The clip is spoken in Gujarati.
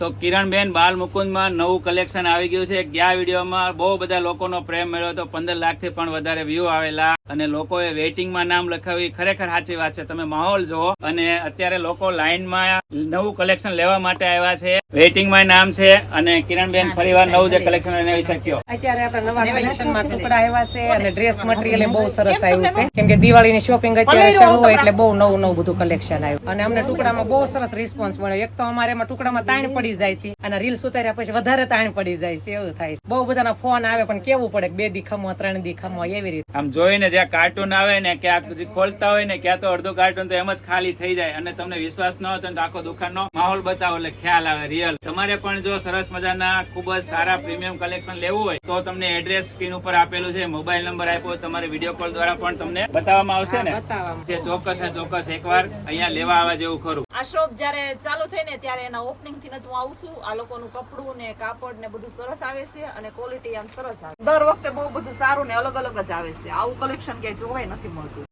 તો કિરણબેન બાલ મુકુંદમાં નવું કલેક્શન આવી ગયું છે. ગયા વિડીયોમાં બહુ બધા લોકોનો પ્રેમ મળ્યો તો પંદર લાખથી પણ વધારે વ્યૂ આવેલા અને લોકોએ વેઇટિંગમાં નામ લખાવી ખરેખર સાચી વાત છે. તમે માહોલ જુઓ અને અત્યારે લોકો લાઈનમાં નવું કલેક્શન લેવા માટે આવ્યા છે. વેઇટિંગમાં નામ છે અને કિરણબેન ફરીવાર નવું જે કલેક્શન એના વિશે કયો? અત્યારે આપણે નવા કલેક્શનમાં ટુકડા આવ્યા છે અને ડ્રેસ મટીરિયલ એ બહુ સરસ આવ્યું છે. કેમ કે દિવાળીની શોપિંગ અત્યારે શરૂ હોય એટલે બહુ નવું નવું બધું કલેક્શન આવ્યું. અને અમને ટુકડામાં બહુ સરસ રિસ્પોન્સ મળ્યો. એક તો અમારે એમાં ટુકડામાં તાણ પડી જાય હતી અને રીલ્સ ઉતાર્યા પછી વધારે તાણ પડી જાય છે એવું થાય છે. બહુ બધાના ફોન આવે પણ કેવું પડે બે દીખમો ત્રણ દીખમો એવી રીતે. આમ જોઈને જ્યાં કાર્ટૂન આવે ને ક્યાંક જે ખોલતા હોય ને ક્યાં તો અડધું કાર્ટૂન તો એમ જ ખાલી થઈ જાય. અને તમને વિશ્વાસ ન હોય ને તો આખો દુકાનનો માહોલ બતાવો એટલે ખ્યાલ આવે. રિયલ તમારે પણ જો સરસ મજાના ખૂબ જ સારા પ્રીમિયમ કલેક્શન લેવું હોય તો તમને એડ્રેસ સ્ક્રીન ઉપર આપેલું છે મોબાઈલ નંબર આપ્યો તમારે વીડિયો કોલ દ્વારા પણ તમને બતાવવામાં આવશે ને? તે ચોક્કસ ને ચોક્કસ એકવાર અહીંયા લેવા આવે જેવું ખરું. આ શોપ જ્યારે ચાલુ થઈ ને ત્યારે એના ઓપનિંગથી જ હું આવું છું. આ લોકોનું કપડું ને કાપડ ને બધું સરસ આવે છે અને ક્વોલિટી આમ સરસ આવે દર વખતે બહુ બધું સારું ને અલગ અલગ જ આવે છે. આવું કલેક્શન ક્યાંય જોવાય નથી મળતું.